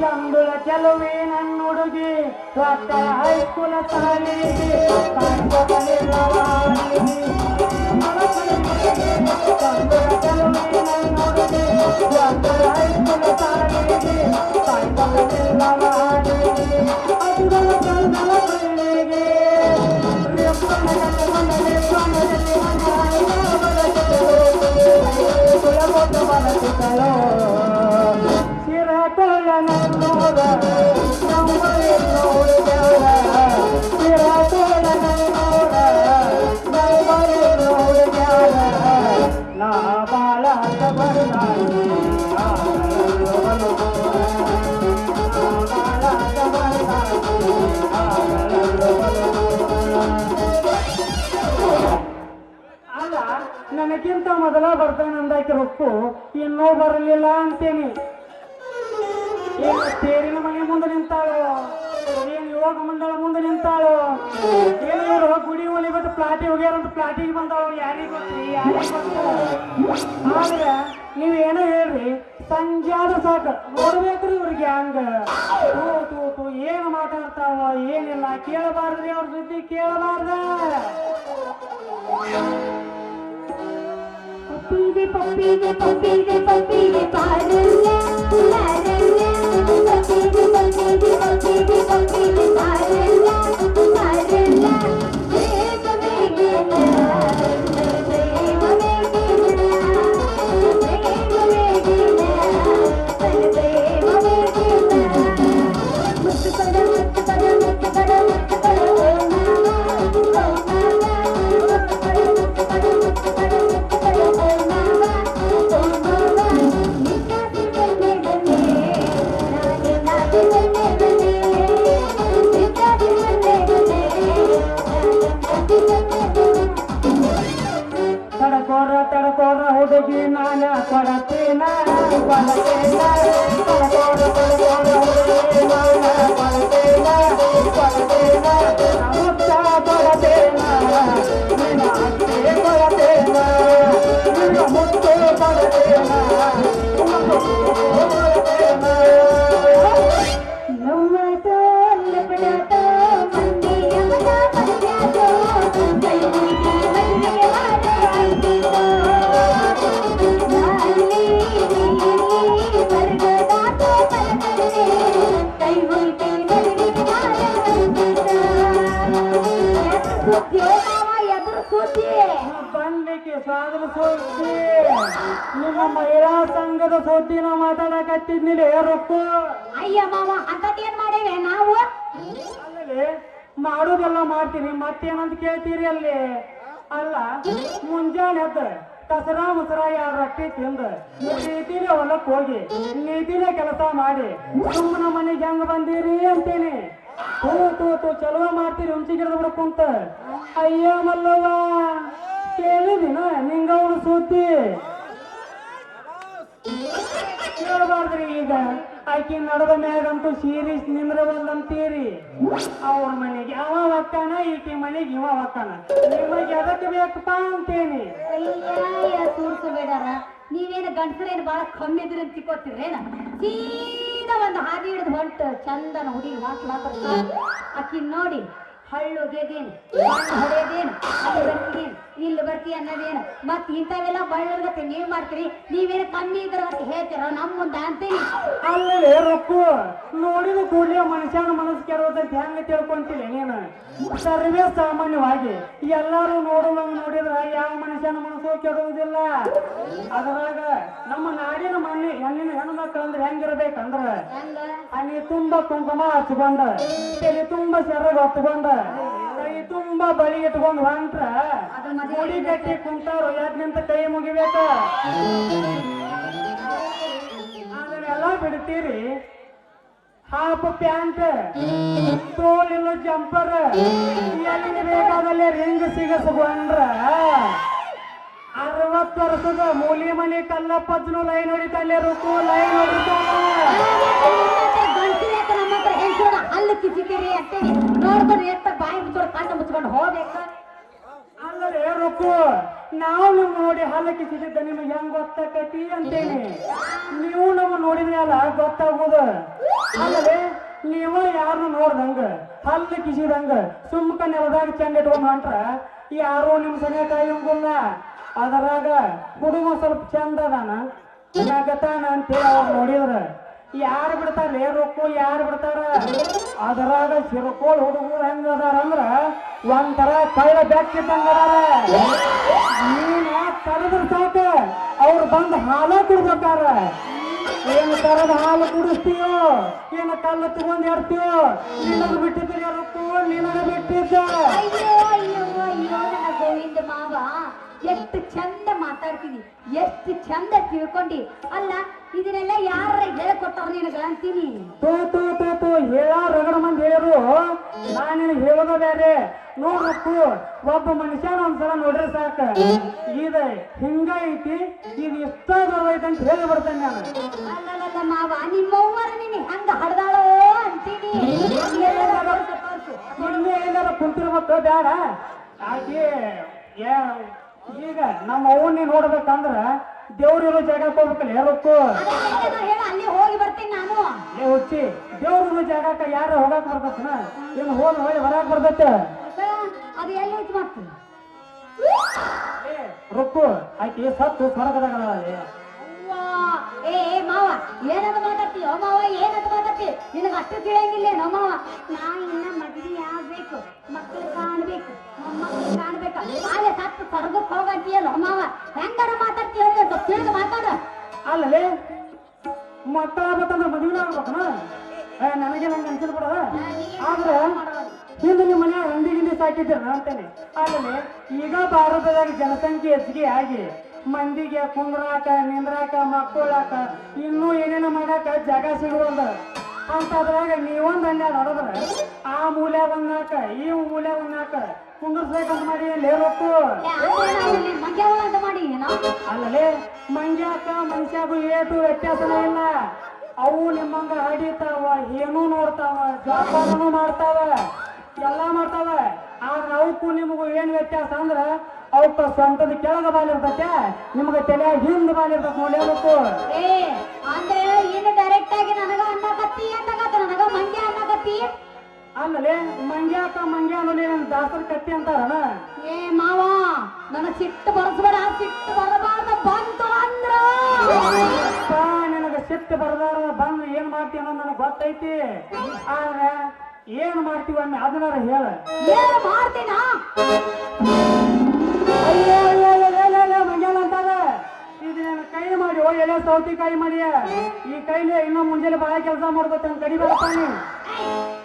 ಚಂದುಳ ಚೆಲುವೆ ನನ್ನ ಹುಡುಗಿ ಒಟ್ಟ ಹೈಸ್ಕೂಲ ಸಾಲಿಗೆ ಕಾಣ್ಕೊಬಲಿಲ್ಲವಾಡಿ. ಚಂದುಳ ಚೆಲುವೆ ನನ್ನ ಹುಡುಗಿ ಒಟ್ಟ ಹೈಸ್ಕೂಲ ಸಾಲಿಗೆ ಕಾಣ್ಕೊಬಲಿಲ್ಲವಾಡಿ. ಅದುಗಳ ಕಣ್ಣಳ ಬಳ್ಳಿಗೆ ರೆಪ್ಪನ ಕಣ್ಣಲ್ಲಿ ಕಣ್ಣಲ್ಲಿ ನನಗಿಂತ ಮೊದಲ ಬರ್ತಾನೆ ಅಂದಾಕಿ ರೊಕ್ಕು ಇನ್ನೂ ಬರಲಿಲ್ಲ ಅಂತೇನಿ. ಏನು ತೇರಿನ ಮನೆ ಮುಂದೆ ನಿಂತಾಳು? ಏನು ಯೋಗ ಮಂಡಳ ಮುಂದೆ ನಿಂತಾಳು? ಏನು ಗುಡಿ ಒಲಿ ಬಿಟ್ಟು ಪ್ಲಾಟಿ ಹೋಗ್ಯಾರಂತ ಪ್ಲಾಟಿಗೆ ಬಂದಾಳು ಯಾರಿಗೆ ಗೊತ್ತಿ? ಯಾರಿಗೆ ಗೊತ್ತ? ಆದ್ರೆ ನೀವು ಏನೋ ಹೇಳ್ರಿ, ಸಂಜೆ ಆದ ಸಾಕು. ನೋಡ್ಬೇಕ್ರಿ ಇವ್ರಿಗೆ ಹಂಗ ತೂ ತೂ ಏನು ಮಾತಾಡ್ತಾವ ಏನಿಲ್ಲ, ಕೇಳಬಾರ್ದ್ರಿ ಅವ್ರ ಜೊತೆ, ಕೇಳಬಾರ್ದ? ಪಪ್ಪಿಗೆ ಪಪ್ಪಿಗೆ ಪಪ್ಪಿಗೆ ಪಪ್ಪಿಗೆ ಪಾಡಲ್ಲ ತಡಕೋರ ಹುಡುಗಿ ಬಂದಿಕ್ಕೆ ಸೋತಿ ನಿಮ್ಮ ಮಹಿಳಾ ಸಂಘದ ಸೋತಿನ ಮಾತಾಡಕತ್ತಿದ್ನಿಲ್ಲ ರೊಕ್ಕು? ಅಯ್ಯ ಮಾವ ಅಂತದೇನ್ ಮಾಡೇವೆ ನಾವು? ಅಲ್ಲಲ್ಲಿ ಮಾಡೋದೆಲ್ಲ ಮಾಡ್ತೀನಿ ಮತ್ತೇನಂತ ಕೇಳ್ತೀರಿ ಅಲ್ಲಿ? ಅಲ್ಲ ಮುಂಜಾನೆ ಎದ್ದ ಕಸರ ಮುಸರ ಯಾರ ರೊಟ್ಟಿ ತಿಂದ ನೀತಿಲೆ ಹೊಲಕ್ ಹೋಗಿ ನೀತಿಲೆ ಕೆಲಸ ಮಾಡಿ ಸುಮ್ಮನ ಮನೆಗೆ ಹೆಂಗ್ ಬಂದೀರಿ ಅಂತೇನಿ. ತೂ ತೂ ತೂ ಚಲೋ ಮಾಡ್ತೀರಿ ಹುಂಚಿ ಗಿಡದ ಕುಂತ. ಅಯ್ಯ ಮಲ್ಲವ್ವ. ಕೇಳಿದಿನ? ನಿಂಗವನು ಸೂತಿ? ಕೇಳಬಾರ್ದ್ರಿ ಈಗ. ಆಕಿ ನಡದ ಮ್ಯಾಗಂತೂ ಸೀರಿಸ್ ನಿಂದ್ರ ಬಂದಂತೀರಿ ಅವ್ರ ಮನೆಗೆ ಅವ ಒಕ್ಕಾನ ಈಕೆ ಮನೆಗೆ ಇವ ಒಕ್ಕಾನ ನಿಮಗೆ ಎದಕ್ಕೆ ಬೇಕಪ್ಪ ಅಂತೇನಿ. ತೋರಿಸಬೇಡಾರ ನೀವೇನು ಗಂಡಸರೇನು ಬಹಳ ಕಮ್ಮಿ ಇದ್ರಿ ಅಂತ ತಿಕ್ಕೋತಿರೇನ ಸೀದಾ ಒಂದು ಹಾದಿ ಹಿಡಿದು ಹೊಂಟು ಚಂದನ ಹುಡುಗಿ ಮಾತು ಅಕ್ಕಿ ನೋಡಿ ಹಳ್ಳು ಗೆದಿನ್ ಹೊಡೆದೇನು ಅದು ಇಲ್ಲಿ ಬರ್ತೀಯ ಅನ್ನೋದೇನು? ಮತ್ತೆ ಇಂಥವೆಲ್ಲ ಬಳ್ಳರ್ಗತ್ತೆ ನೀವ್ ಮಾಡ್ತೀರಿ, ನೀವೇನು ಕಮ್ಮಿ ಇದ್ರ ಅಂತ ಹೇಳ್ತೀರ? ನಮ್ಮ ಮುಂದೆ ಅಂತೀನಿ. ಅಲ್ಲೇ ರೊಕ್ಕು, ನೋಡಿದ ಕೂಡಲೇ ಮನುಷ್ಯನ ಮನಸ್ಸು ಕೆಡೋದಂತ ಹೆಂಗ ತಿಳ್ಕೊಂತಿಲ್ಲ ನೀನು? ಸರ್ವೇ ಸಾಮಾನ್ಯವಾಗಿ ಎಲ್ಲರೂ ನೋಡುವಂಗ ನೋಡಿದ್ರ ಯಾವ ಮನುಷ್ಯನ ಮನಸ್ಸು ಕೆಡುವುದಿಲ್ಲ ಅದ್ರಾಗ ನಮ್ಮ ನಾಡಿನ ಮಣ್ಣಿ ಹೆಣ್ಣಿನ ಹೆಣ್ಣು ಮಕ್ಕಳು ಅಂದ್ರೆ ಹೆಂಗಿರ್ಬೇಕಂದ್ರ ಅಲ್ಲಿ ತುಂಬಾ ಕುಂಕುಮ ಹಚ್ಕೊಂಡ ತಲೆ ತುಂಬ ಸೆರಗ ಹೊತ್ಕೊಂಡ ಕೈ ತುಂಬ ಬಳಿ ಇಟ್ಕೊಂಡ್ ಹೊಂಟ್ರ ಮುಡಿ ಕಟ್ಟಿ ಕುಂತಾರು ಯಾದ್ನಿಂತ ಕೈ ಮುಗಿಬೇಕ? ಅದನ್ನೆಲ್ಲ ಬಿಡ್ತೀರಿ. ಹಾಫ್ ಪ್ಯಾಂಟ್ ತೋಳಿಲ್ಲ ಜಂಪರ್ ಎಲ್ಲಿ ಬೇಕಾದಲ್ಲಿ ರಿಂಗ್ ಸಿಗಸ್ಕೊಂಡ್ರ ಅರವತ್ತು ವರ್ಷದ ಮೂಲಿ ಮನೆ ಕಲ್ಲಪ್ಪಜ್ನು ಲೈನ್ ಹೊಡಿತಾನೆ ರುಕು ಲೈನ್ ನಮ್ಮ ಅಲ್ಲಿ ಕಿಸಿತೀರಿ ಅಂತೇಳಿ ನೋಡ್ಕೊಂಡು ಎಷ್ಟ ಬಾಯಿ ಮುಚ್ಕೊಂಡು ಕಣ್ಣು ಮುಚ್ಕೊಂಡು ಹೋಗ್ಬೇಕು? ಅಲ್ಲದೆ ರುಕ್ಕು ನಾವು ನಿಮ್ ನೋಡಿ ಹಲ್ಲಕ್ಕೆ ಸಿಗಿದ್ದ ನಿಮ್ಗೆ ಹೆಂಗ್ ಗೊತ್ತಾಕತಿ ಅಂತೇಳಿ. ನೀವು ನಮ್ಮ ನೋಡಿದ್ಮೇಲ ಗೊತ್ತಾಗೋದು. ಅಲ್ಲದೆ ನೀವ ಯಾರು ನೋಡ್ದಂಗ ಹಲ್ಲು ಕಿಸಿದಂಗ ಸುಮ್ಕ ನೆಲದಾಗ ಚಂದ ಇಟ್ಕೊಂಡ್ ಹೊಂಟ್ರ ಯಾರು ನಿಮ್ ಸನಿಯ ಕಾಯಂಗಿಲ್ಲ ಅದರಾಗ ಹುಡುಗ ಸ್ವಲ್ಪ ಚಂದ ಅದಾನ. ನಗತಾನ ಅಂತೇಳಿ ಅವ್ರು ನೋಡಿದ್ರ. ಯಾರು ಬಿಡ್ತಾರ ರೊಕ್ಕು, ಯಾರು ಬಿಡ್ತಾರ? ಅದರಾಗ ಶಿರಕೋಳ್ ಹುಡುಗರು ಹೆಂಗ ಅದಾರ ಅಂದ್ರ ಒಂಥರ ಕಳ್ಳ ಬೆಕ್ಕಿದ್ದಂಗ ನೀನು ಕರೆದ್ರ ಸಾಕ ಅವ್ರು ಬಂದು ಹಾಲ ಕುಡ್ಬೇಕಾರ. ಏನು ತರದ ಹಾಲು ಕುಡಿಸ್ತೀಯೋ, ಏನು ಕಲ್ಲು ತಗೊಂಡ್ ಎಡ್ತೀಯೋ ನಿನಗ ಬಿಟ್ಟಿದ್ರೆ ರೊಕ್ಕು, ನಿನಗ ಬಿಟ್ಟಿದ್ದ. ಗೋವಿಂದ ಮಾವ. ಎಷ್ಟು ಚಂದ ಮಾತಾಡ್ತೀನಿ ಎಷ್ಟು ಚಂದ ತಿಳ್ಕೊಂಡಿ. ಅಲ್ಲ ಇದನ್ನೆಲ್ಲ ಯಾರ ಹೇಳ್ಕೊಟ್ಟಾರ ನಿನಗ ಅಂತೀನಿ. ತೋ ತೋ ತೋ ತೋ ಹೇಳ ರಗಡ ಮಂದಿ ಹೇಳಿರು ನಾನು ನಿನಗೆ ಹೇಳೋದ ಬೇರೆ. ಒಬ್ಬ ಮನುಷ್ಯನ ಒಂದ್ಸಲ ನೋಡ್ರಿ ಸಾಕ. ಇದು ಹಿಂಗ ಐತಿ ಇದು ಇಷ್ಟ ಐತಿ ಅಂತ ಹೇಳಿ ಬರ್ತೇನೆ ನಾನು. ಅಲ್ಲಲ್ಲ ಮಾವ ನಿಮ್ಮವ್ವರ ನೀನು ಹಂಗ ಹಡ್ದಾಳೋ ಅಂತೀನಿ. ಇಲ್ಲೇ ಏನಾರ ಕುಂತಿರ್ಬೇಕು ಬೇಡ. ಆಕೆ ಯಾ- ಈಗ ನಮ್ಮ ಅವನ್ನ ನೋಡ್ಬೇಕಂದ್ರ ದೇವ್ರಿರೋ ಜಾಗಕ್ಕೆ ಹೋಗ್ಬೇಕಲ್ಲ ಹೇಳಕ್ಕು ಹೇಳ ಅಲ್ಲಿ ಹೋಗಿ ಬರ್ತೀನಿ ನಾನು. ಏ ಹುಚ್ಚಿ ದೇವ್ರಿರೋ ಜಾಗಕ್ಕೆ ಯಾರು ಹೋಗಕ್ ಬರ್ತೈತನ? ಇನ್ನು ಹೋಗಿ ಹೋಗಿ ಹೊರಗ್ ಬರ್ತೈತೆ. ಅದು ಎಲ್ಲಿ ಐತಿ ಮತ್ತೆ ರುಕ್ಕು ಆಕೆ ಸತ್ತು ಸ್ವರ್ಗದಾಗ ಏ ಏ ಮಾವ ಏನಂತ ಓ ಮಾವ ಏನಂತ ಮಾತಾಡ್ತಿ ನಿನಗ ಅಷ್ಟು ತಿಳಿಯಂಗಿಲ್ಲ ಮಾವ? ನಾ ಇನ್ನ ಮದ್ವೆ ಆಗ್ಬೇಕು. ಮಕ್ಕಳು ಕಾಣ್ಬೇಕು. ಮೊಮ್ಮಕ್ಕಳು ಕಾಣ್ಬೇಕು. ಅಲ್ಲೇ ಸತ್ತು ಸ್ವರ್ಗಕ್ಕೆ ಹೋಗಂತೀಯಲ್ಲ ಮಾವ? ಹೆಂಗಾರ ಮಾತಾಡ್ತೀಯ ಸ್ವಲ್ಪ ತಿಳಿದು ಮಾತಾಡ. ಅಲ್ಲಲೇ ಮಕ್ಕಳ ಆಗ್ಬೇಕಂದ್ರೆ ಮದುವೆ ಆಗ್ಬೇಕನ ನನಗೆ ನಂಗೆ ಅನ್ಸಿದ್ ಬಿಡ ಆದ್ರೆ ಹಿಂದೆ ನಿಮ್ಮ ಮನೆ ಹಂದಿ ಗಿಂಡಿ ಸಾಕಿದ್ದೀರ ಅಂತೇನೆ ಅಲ್ಲದೆ ಈಗ ಭಾರತದಾಗ ಜನಸಂಖ್ಯೆ ಹೆಚ್ಚಿಗೆ ಆಗಿ ಮಂದಿಗೆ ಕುಂದ್ರಾಕ ನಿಂದ್ರಾಕ ಮಕ್ಕಳಾಕ ಇನ್ನೂ ಏನೇನೋ ಮಾಡಾಕ ಜಾಗ ಸಿಗುವಲ್ದ ಅಂತದ್ರಾಗ ನೀವೊಂದ್ ಹನ್ನೆರಡು ಹೊಡೆದ್ರ ಆ ಮೂಲೆ ಬಂದಾಕ ಈ ಮೂಲೆ ಬಂದಾಕ ಕುಂದರ್ಸ್ಬೇಕಂತ ಮಾಡಿ ಲೇಬೇಕು ಅಲ್ಲಲೇ, ಮಂಗ್ಯಾಕ ಮನುಷ್ಯಾಗು ಏಟು ವ್ಯತ್ಯಾಸನೇ ಇಲ್ಲ. ಅವು ನಿಮ್ಮಂಗ ಹಡಿತಾವ, ಏನೂ ನೋಡ್ತಾವ ಜೋಪಾನನು ಮಾಡ್ತಾವ, ಎಲ್ಲ ಮಾಡ್ತಾವ. ಆದ್ರೆ ಅವಕ್ಕೂ ನಿಮಗೂ ಏನ್ ವ್ಯತ್ಯಾಸ ಅಂದ್ರ ಅವಕ್ಕ ಸ್ವಂತದ ಕೆಳಗ ಬಾಲಿರ್ತೈತೆ ನಿಮ್ಗೆ ತಲೆ ಹಿಂದ ಬಾಲಿರ್ತೈತೆ ನೋಡಿ ಅದಕ್ಕೂ ಏ ಅಂದ್ರೆ ಏನು ಡೈರೆಕ್ಟ್ ಆಗಿ ನನಗ ಅನ್ನಕತ್ತಿ ಅನ್ನಕತ್ತ ನನಗ ಮಂಗ್ಯ ಅನ್ನಕತ್ತಿ ಅಲ್ಲಲೇ ಮಂಗ್ಯಾಕ ಮಂಗ್ಯ ಅನ್ನೋಲಿ ದಾಸರ ಕಟ್ಟಿ ಅಂತಾರಣ ಏ ಮಾವ ನನ್ನ ಸಿಟ್ಟು ಬರಸ್ಬೇಡ ಸಿಟ್ಟು ಬರಬಾರ್ದ ಬಂತು ಅಂದ್ರ. ನನಗೆ ನಿನಗ ಸಿಟ್ಟು ಬರ್ದಾರ ಬಂದು ಏನ್ ಮಾಡ್ತೀವಿ ಅನ್ನೋದು ನನಗೆ ಗೊತ್ತೈತಿ. ಆದ್ರೆ ಏನ್ ಮಾಡ್ತೀವಿ ಅನ್ನ ಅದನ್ನಾರ ಹೇಳ. ಏನು ಮಾಡ್ತೀನ? ಕೈ ಮಾಡಿ ಓ ಎಲೆ ಸೌತಿಕಾಯಿ ಮಾಡಿ ಈ ಕೈಲಿ ಇನ್ನೂ ಮುಂಜಾನೆ ಬಹಳ ಕೆಲಸ ಮಾಡ್ಬೇಕು ಅಂತ ಮತ್ತೆ ನೀ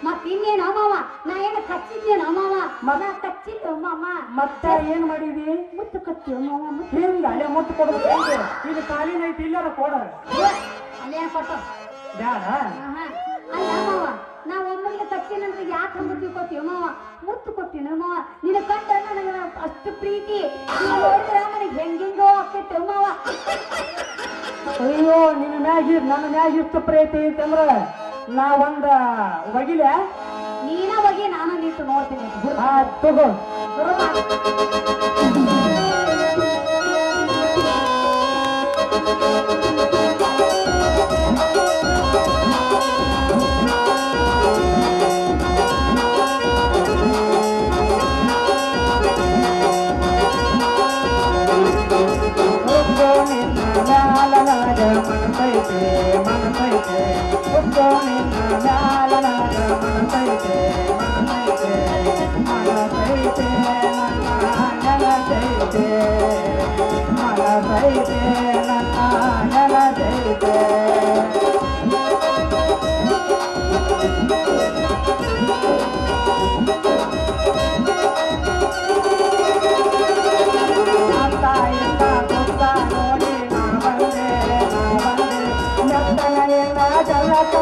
ಮತ್ ಇನ್ನೇನೋ ಮಾವ ನಾ ಏನು ಕಚ್ಚಿದ್ದೀನಿ ಮಾವ ಮಗ ಕಚ್ಚಿಲ್ಲ ಮಾವ ಮತ್ತೆ ಏನ್ ಮಾಡಿದಿ ಮುತ್ತು ಕತ್ತೀವ ಮಾವ ಹಿಂಗ ಅಲ್ಲೇ ಮುತ್ತು ಕೊಡ್ಬೇಕು ಇದು ಕಾಲಿನ ಐತಿ ಇಲ್ಲಾರ ಕೊಡ ಅಲ್ಲೇ ಕೊಟ್ಟು ಬ್ಯಾಡ. ಅಲ್ಲ ನಾ ಒಮ್ಮೆ ಕಚ್ಚಿನಂದ್ರೆ ಯಾಕೆ ಹಂಗ ತಿಳ್ಕೊತೀವ ಮಾವ? ಮುತ್ತು ಕೊಟ್ಟಿನ ಮಾವ. ನಿನ್ನ ಕಂಡ ನನಗೆ ಅಷ್ಟು ಪ್ರೀತಿ. ನೋಡಿದ್ರ ನನಗೆ ಹೆಂಗೆಂಗೋ ಆಗ್ತೈತೆ ಮಾವ. ಅಯ್ಯೋ ನಿನ್ನ ಮ್ಯಾಗ ನನ್ನ ಮ್ಯಾಗ ಇಷ್ಟು ಪ್ರೀತಿ ಅಂತಂದ್ರೆ ನಾ ಒಂದ ಒಗಿಲೆ. ನೀನ ಒಗಿ ನಾನು ನಿಂತು ನೋಡ್ತೀನಿ. ಆ ತಗೋ. Thank ಮಾಡು. ಹುಬ್ಬೋ ನಿನ್ನ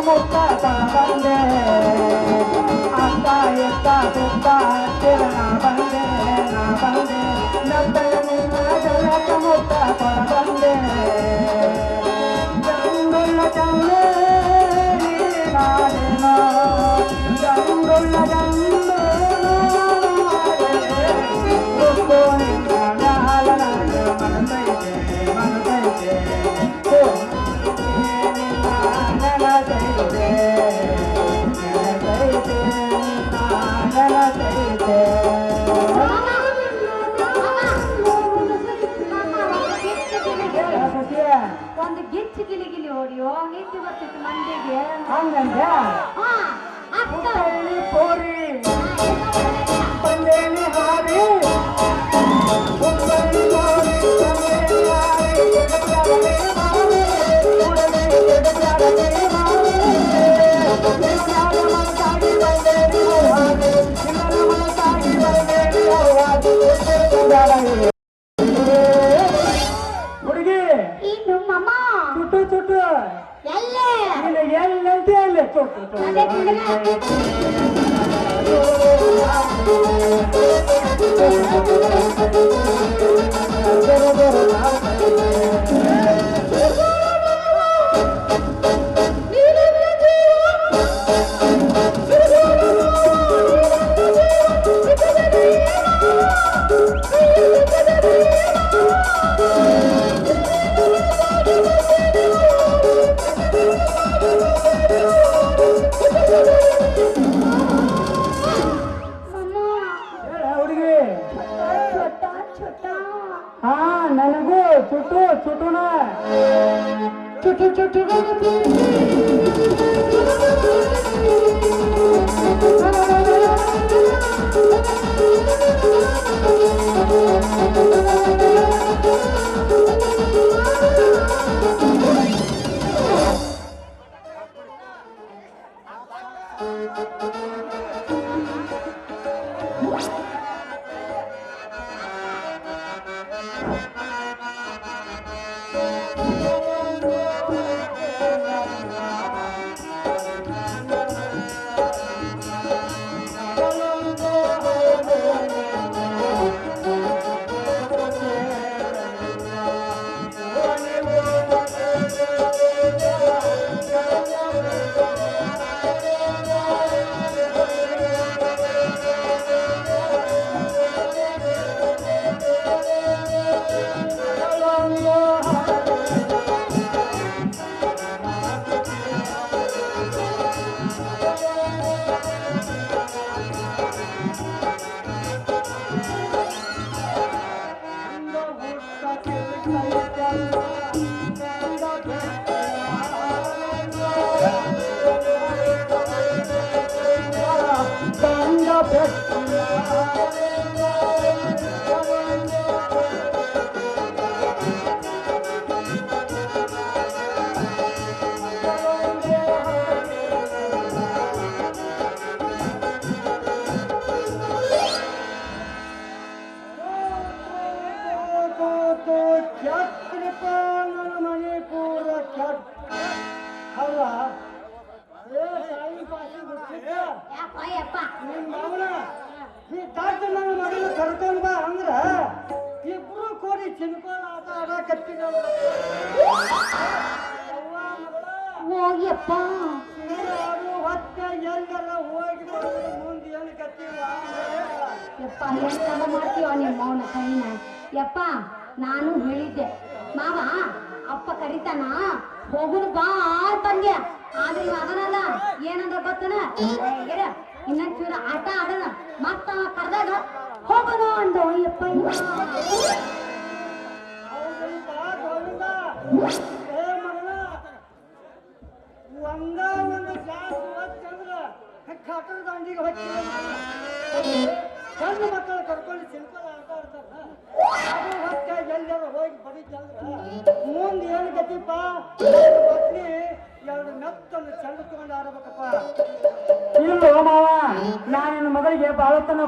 ಜಲಕ ಮುತ್ತ ಬಂದೆ ಅತ್ತ ಇತ್ತ ಸುತ್ತ ಹತ್ತಿರ ನಾ ಬಂದೆ ನಾ ಬಂದೆ ಮೆತ್ತನೆಯಿಂದ ಜಲಕ ಮುತ್ತ ಬಂದೆ ಮಣಿಪುರ ಏ ಸಾಯಿ ಪಾಸಿ ಬಿಡ್ತಿದ್ದ ಯಪ್ಪ ಯಪ್ಪ ನಿನ್ ಮಗನ ಈ ಡಾಕ್ಟರ್ ನನ್ನ ಮಗನ ಕರ್ಕೊಂಡ್ ಬಾ ಅಂದ್ರ ಇಬ್ರು ಕೋರಿ ಆಟ ಹೋಗ್ಯಪ್ಪ. ಹೊತ್ತೆ ಎಲ್ಲರ ಹೋಗಿ ಮುಂದೆ ಏನು ಕತ್ತಿಲ್ಲ ಯಪ್ಪ ಮಾಡ್ತೀವ ನಿಮ್ಮ ಮೌನ ಕೈನ. ಯಪ್ಪ ನಾನು ಹೇಳಿದ್ದೆ. ಮಾವ ಅಪ್ಪ ಕರಿತಾನ? ಹೋಗುನು ಬಾ ಬಂದ್ಯ ಆದ್ರೆ ಇವ ಅದನಲ್ಲ ಏನಂದ್ರ ಗೊತ್ತನ? ಇನ್ನೊಂದ್ ಚೂರ ಆಟ ಆಡೋಣ. ಮತ್ತ ಕರ್ದಾಗ ಹೋಗೋಣ ಅಂದ ಯಪ್ಪ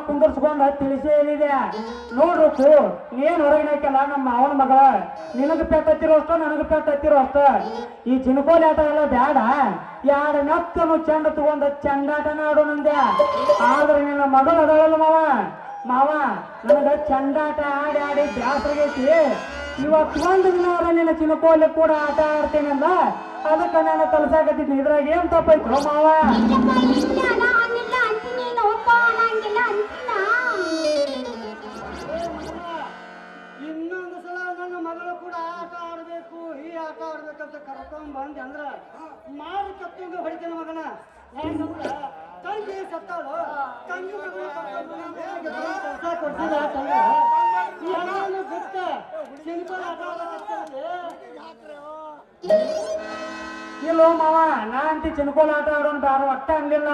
ಕುಂದರ್ಸ್ಕೊಂಡ ತಿಳಿಸಿ ಹೇಳಿದೆ ನೋಡ್ಬೇಕು ಏನ್ ಹೊರಗಿನ ಹಾಕಲ್ಲ ನಮ್ಮ ಅವನ ಮಗಳ? ನಿನಗ ಪೆಟ್ಟ ಹತ್ತಿರೋ ಅಷ್ಟ, ನನಗ ಪೆಟ್ಟ ಹತ್ತಿರೋ ಅಷ್ಟ? ಈ ಚಿನ್ಕೋಲಿ ಆಟ ಎಲ್ಲ ಬ್ಯಾಡ. ಯಾರ ನಕ್ಕನು ಚಂಡ ತಗೊಂಡ ಚಂಡಾಟನ ಆಡು ನಂದ್ಯ. ಆದ್ರೆ ನಿನ್ನ ಮಗಳು ಅದಳಲ್ಲ ಮಾವ. ಮಾವ, ನನಗ ಚಂಡಾಟ ಆಡಿ ಆಡಿ ಬ್ಯಾಸರಗೈತಿ ಇವತ್ತು ಒಂದು ದಿನ ನಿನ್ನ ಚಿನಕೋಲಿ ಕೂಡ ಆಟ ಆಡ್ತೇನಲ್ಲ ಅದಕ್ಕೆ ನಾನು ತಲಸಾಕತ್ತಿದ್ದೀನಿ ಇದ್ರಾಗ ಏನ್ ತಪ್ಪೈತ್ರೋ ಮಾವ? ಆಡ್ಬೇಕು ಈ ಆಟ ಆಡ್ಬೇಕಂತ ಕರ್ಕೊಂಡ್ ಬಂದೆ ಅಂದ್ರ ಮಾರು ಕತ್ತಿಗೆ ಹೊಡಿತೇನೆ ಮಗನ. ಯಾಕಂದ್ರ ತಂಗಿ ಸತ್ತಾಳು. ತಂಗಿ ಕೆಲ್ಸ ಸಿಂಪಲ್ ಆಟ ಇಲ್ಲೋ ಮಾವ, ನಾ ಅಂತಿ ಚಿನ್ಕೋಲ್ ಆಟ ಆಡೋನ್ ಬ್ಯಾಡ ಒಟ್ಟ ಅನ್ಲಿಲ್ಲ.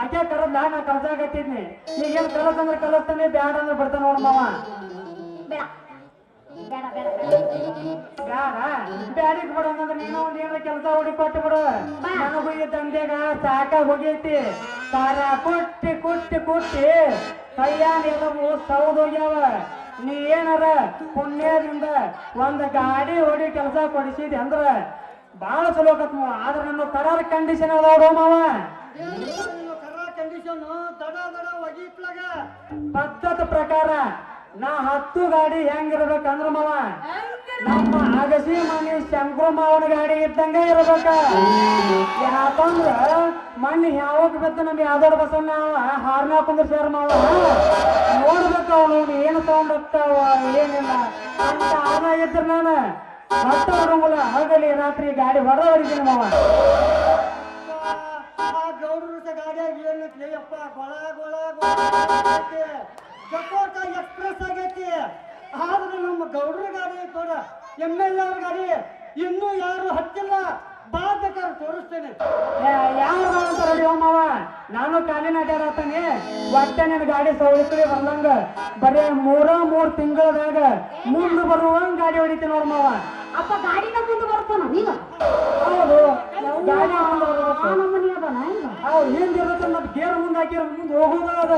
ಆಕೆ ಕರದ್ ನಾ ನಾ ಕಲ್ಸಾಕತ್ತಿದ್ನಿ ಈಗೇನ್ ಕಲಸ್ ಅಂದ್ರೆ ಕಲಸ್ತಾನೆ ಬ್ಯಾಡ ಅಂದ್ರೆ ಬಿಡ್ತಾನ ನೋಡ್ ಮಾವ. ಬ್ಯಾಡ ಬ್ಯಾಡಿಗ್ ಬಿಡು ಹಂಗಂದ್ರೆ ನೀನು ಒಂದ್ ಏನಾರ ಕೆಲಸ ಹುಡಿ ಕೊಟ್ಟು ಬಿಡು. ನನಗೂ ಈ ದಂಧೆಗ ಸಾಕಾಗ್ ಹೋಗೈತಿ. ಕಾರ ಕುಟ್ಟಿ ಕುಟ್ಟಿ ಕುಟ್ಟಿ ಕೈಯಾನ ಎಲ್ಲವೂ ಸೌದ್ ನೀ ಏನಾರ ಪುಣ್ಯದಿಂದ ಒಂದ್ ಗಾಡಿ ಹೊಡಿ ಕೆಲಸ ಕೊಡಿಸಿದಿ ಅಂದ್ರ ಬಹಳ ಚಲೋ ಆದ್ರೆ ಆದ್ರ ನನ್ನ ಕರಾರ್ ಕಂಡೀಷನ್ ಅದಾವ ಮಾವ. ಕರ್ರ ಕಂಡೀಷನ್ ದಡ ದಡ ಒಗಿತ್ಲಾಗ ಪದ್ಧತಿ ಪ್ರಕಾರ ನಾ ಹತ್ತು ಗಾಡಿ ಹೆಂಗಿರ್ಬೇಕಂದ್ರ ಮಾವ? ನಮ್ಮ ಅಗಸಿ ಮನೆ ಶಂಕರ ಮಾವನ ಗಾಡಿ ಇದ್ದಂಗ ಇರ್ಬೇಕ. ಯಾಕಂದ್ರ ಮಣ್ಣು ಯಾವಾಗ ಬೇಕು ನಮ್ ಯಾವ್ದಾರ ಬಸವಣ್ಣ ಹಾರ್ನ ಹಾಕೊಂಡ್ರ ಸರ್ ಮಾವ. ನೋಡ್ಬೇಕ ಅವನು ಏನು ತಗೊಂಡ್ ಹೋಗ್ತಾವ ಏನಿಲ್ಲ. ಅಂತ ಆದ ಇದ್ರ ನಾನು? ಹತ್ತು ಬರಂಗಿಲ್ಲ ಹಗಲಿ ರಾತ್ರಿ ಗಾಡಿ ಹೊರ ಹೊಡಿತೀನಿ ಮಾವ. ಆ ಗೌಡ್ರ ಗಾಡಿಯಾಗ ಏನು ಗೊಳ ಗೊಳ ಗೊಳ. ಜಕೋಟ ಎಕ್ಸ್ಪ್ರೆಸ್ ಆಗೈತಿ ಆದ್ರೆ ನಮ್ಮ ಗೌಡ್ರ ಗಾಡಿ ಕೂಡ ಎಂ ಎಲ್ ಅವ್ರ ಗಾಡಿ. ಇನ್ನೂ ಯಾರು ಹತ್ತಿಲ್ಲ. ಬಾಧ್ಯಕಾರ ತೋರಿಸ್ತೇನೆ. ಯಾರು ಮಾವ? ನಾನು ಕಾಲಿನ ಅಡ್ಡಾಡತ್ತಾನೆ ಒಟ್ಟೆ ನಿನ್ ಗಾಡಿ ಸೌಳಿಸ್ರಿ ಬರ್ಲಂಗ ಬರೀ ಮೂರ ಮೂರ್ ತಿಂಗಳದಾಗ ಮುಂದೆ ಬರುವಂಗ ಗಾಡಿ ಹೊಡಿತೀನಿ ನೋಡ್ ಮಾವ. ಅಪ್ಪ ಗಾಡಿನ ಮುಂದೆ ಬರ್ತಾನ ನೀನು? ಹೌದು. ಗಾಡಿ ಮುಂದೆ ಆ ನಮ್ಮನೆ ಅದಾನ ಹೆಂಗ ಹಿಂದೆ ಹಿಂದಿರುತ್ತೆ ಮತ್ತೆ ಗೇರ್ ಮುಂದೆ ಹಾಕಿರ ಮುಂದೆ ಹೋಗೋದ ಅದ?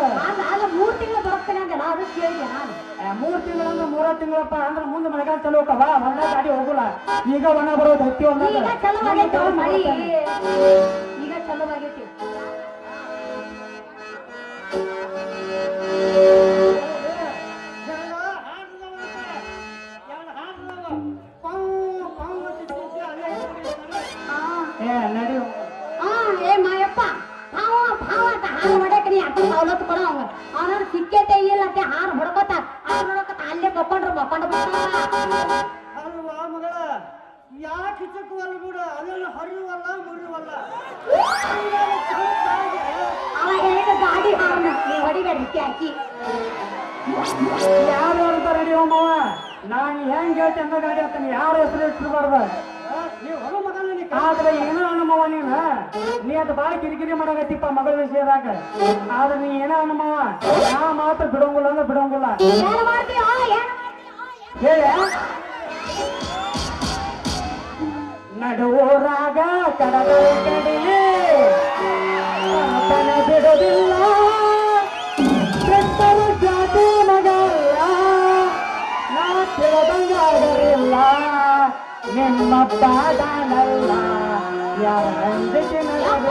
ಆಗ ಮೂರು ತಿಂಗಳು ಬರ್ತಾನೆ ಅಂದಲ್ಲ ಅದಕ್ಕೆ ಕೇಳಿದೆ ನಾನು. ಮೂರ್ ತಿಂಗಳಂದ್ರ ಮೂರ ತಿಂಗಳಪ್ಪ ಅಂದ್ರ ಮುಂದೆ ಮಳೆಗಾಲ ಚಲೋ ಹೋಗವ ಗಾಡಿ ಹೋಗಲ್ಲ. ಈಗ ಒಣ ಬರೋದು ಹತ್ತಿ ಮಳಿ. ಸವಲತ್ತು ಕೊಡ. ಅವ ಅವನ ಸಿಕ್ಕೇತೆ ಇಲ್ಲ ಅಂತ ಹಾಲು ಹೊಡ್ಕೋತ. ಹಾಲು ಹೊಡ್ಕೋತ ಅಲ್ಲೇ ಮಕ್ಕೊಂಡ್ರು ಮಕ್ಕೊಂಡು ಅಲ್ವಾ ಮಗಳ? ಯಾಕೆ ಚಿಕ್ಕವಲ್ಲ ಬಿಡು? ಅದೆಲ್ಲ ಹರಿಯುವಲ್ಲ ಮುರಿಯುವಲ್ಲ? ಅವ ಹೇಳಿದ ಗಾಡಿ ಹಾಲು ನೀವು ಹೊಡಿಬೇಡ್ರಿ ಹಾಕಿ. ಯಾರು ಅಂತ ರೆಡಿ ಮಾವ? ನಾನು ಹೆಂಗ್ ಹೇಳ್ತೇನೆ ಗಾಡಿ ಅಂತ ಯಾರು ಹೆಸರು ಇಟ್ಟಿರ್ಬಾರ್ದ ನೀವು ಹೊರ ನೀ ಆದ್ರೆ ಏನೋ ಅನುಭವ ನೀನ? ನೀ ಅದು ಬಾಳ ಕಿರಿಕಿರಿ ಮಾಡಾಕತ್ತಿಪ್ಪ ಮಗಳ ವಿಷಯದಾಗ. ಆದ್ರೆ ನೀ ಏನೋ ಅನುಭವ? ನಾ ಮಾತ್ರ ಬಿಡೋಂಗಿಲ್ಲ ಅಂದ್ರೆ ಬಿಡೋಂಗಿಲ್ಲ. ಹೇಳ. ನಡುವೋರಾಗ ಕಡಲ ಕಡಿಲೆ. ತನ ಬಿಡೋದಿಲ್ಲ. ನಿಮ್ಮ ಪಾದನಲ್ಲ ಯಾರ ಅಂಜಿಕೆ ಯಪ್ಪ,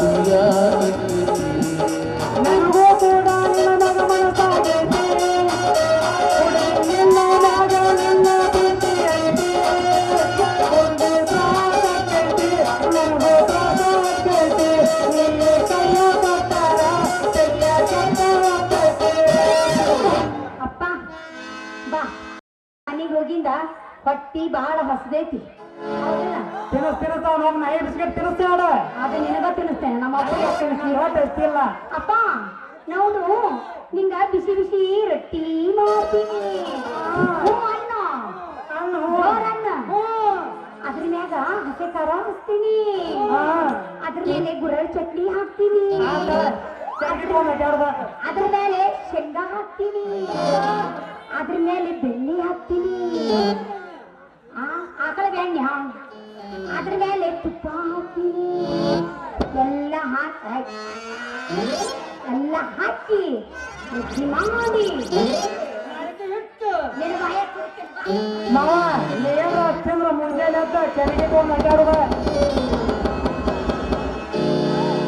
ನನಗೂ ಬಿಸಿ ಬಿಸಿ ರೊಟ್ಟಿ ಮಾಡ್ತೀನಿ. ಹ್ಞೂ ಅನ್ನ ಅನ್ನು ಜೋರನ್ನ ಅದ್ರ ಮ್ಯಾಗ ಹಸೆ ಖಾರ ಹಚ್ತೀನಿ ಅದ್ರ ಮೇಲೆ ಗುರಳ್ ಚಟ್ನಿ ಹಾಕ್ತೀನಿ. ಅದ್ರ ಮೇಲೆ ಶೇಂಗಾ ಹಾಕ್ತೀನಿ. ಅದ್ರ ಮೇಲೆ ಬೆಳ್ಳಿ ಹಾಕ್ತೀನಿ. ಆಕಳ ಬೆಣ್ಣೆ. ಅದ್ರ ಮೇಲೆ ತುಪ್ಪ ಹಾಕ್ತೀನಿ. ಎಲ್ಲ ಹಾಕಿ. ಎಲ್ಲ ಹಾಕಿ. ಬುದ್ಧಿ ಮಾಡಿ ಕೊಡ್ತೀನಿ. ಮಾವ ನೀ ಏನ್ರ ತಿಂದ್ರ ಮುಂಜಾನೆ ಅಂತ ಕೆರೆಗೆ ತಗೊಂಡು ಅಡ್ಡಾಡುದ